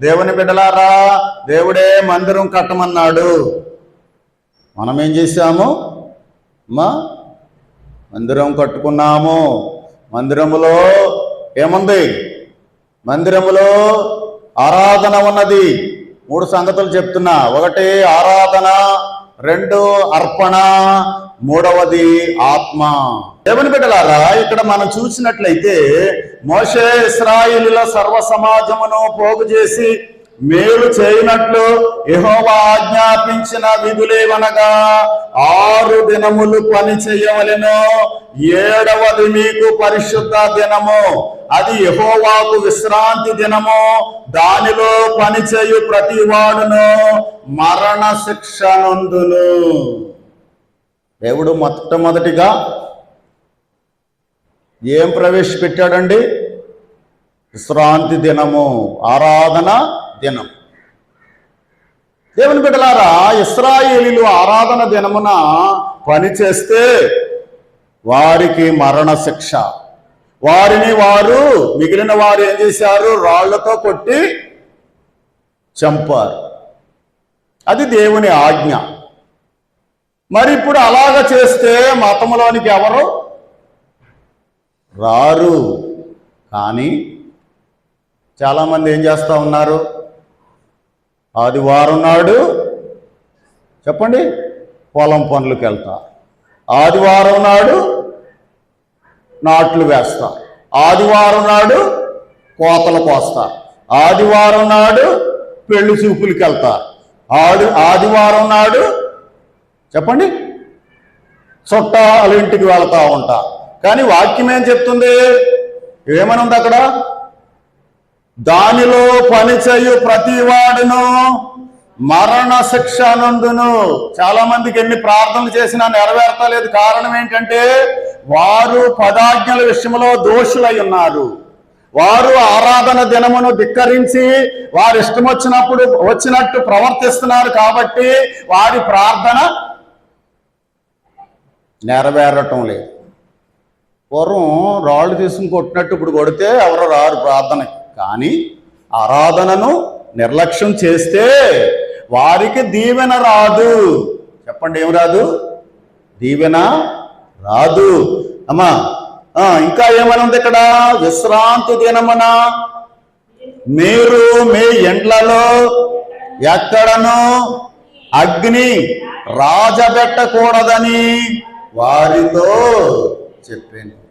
దేవుని బిడ్డలారా దేవుడే మందిరం కట్టమన్నాడు. మనం ఏం చేశాము? అమ్మా మందిరం కట్టుకున్నాము. మందిరములో ఏముంది? మందిరములో ఆరాధన ఉన్నది. మూడు సంగతులు చెప్తున్నా. ఒకటి ఆరాధన రెండు అర్పణ మూడవది ఆత్మ. దేవుని బిడ్డలారా ఇక్కడ మనం చూసినట్లయితే మోషే ఇస్రాయిలుల సర్వ సమాజమును పోగు చేసి మేలు చేయనట్లు యెహోవా ఆజ్ఞాపించిన విధులేవనగా ఆరు దినములు పని చేయవలెను. ఏడవది మీకు పరిశుద్ధ దినము. అది యెహోవాకు విశ్రాంతి దినము. దానిలో పని చేయు ప్రతి వాడును మరణ శిక్ష నందును. దేవుడు మొట్టమొదటిగా ఏం ప్రవేశపెట్టాడండి? విశ్రాంతి దినము ఆరాధన దినం. దేవుని బిడ్డలారా ఇస్రాయేలీలు ఆరాధన దినమున పని చేస్తే వారికి మరణ శిక్ష వారిని వారు మిగిలిన వారు ఏం చేశారు? రాళ్ళతో కొట్టి చంపారు. అది దేవుని ఆజ్ఞ. మరి ఇప్పుడు అలాగ చేస్తే మతంలోనికి ఎవరు? రారు. కానీ చాలామంది ఏం చేస్తూ ఉన్నారు? ఆదివారం నాడు చెప్పండి పొలం పనులకు వెళ్తా. ఆదివారం నాడు నాట్లు వేస్తా. ఆదివారం నాడు కోతలు కోస్తా. ఆదివారం నాడు పెళ్ళి చూపులకి వెళ్తారు ఆది ఆదివారం నాడు చెప్పండి? చుట్టాల ఇంటికి వెళ్తా ఉంటా. కానీ వాక్యం ఏం చెప్తుంది? ఏమని ఉంది అక్కడ? దానిలో పనిచేయు ప్రతి వాడును మరణ శిక్ష నందును. చాలా మందికి ఎన్ని ప్రార్థనలు చేసినా నెరవేర్తలేదు. కారణం ఏంటంటే వారు పదాజ్ఞల విషయంలో దోషులై ఉన్నారు. వారు ఆరాధన దినమును ధిక్కరించి వారి ఇష్టం వచ్చినప్పుడు వచ్చినట్టు ప్రవర్తిస్తున్నారు కాబట్టి వారి ప్రార్థన నెరవేరటం లేదు. పూర్వం రాళ్ళు తీసుకుని కొట్టినట్టు ఇప్పుడు కొడితే ఎవరు రారు ప్రార్థనకి. కానీ ఆరాధనను నిర్లక్ష్యం చేస్తే వారికి దీవెన రాదు. చెప్పండి ఏం రాదు? దీవెన రాదు. అమ్మా ఇంకా ఏమైనా ఉంది ఇక్కడ? విశ్రాంతి దినమున మీరు మీ ఎండ్లలో ఎక్కడను అగ్ని రాజబెట్టకూడదని వారితో చెప్పాను.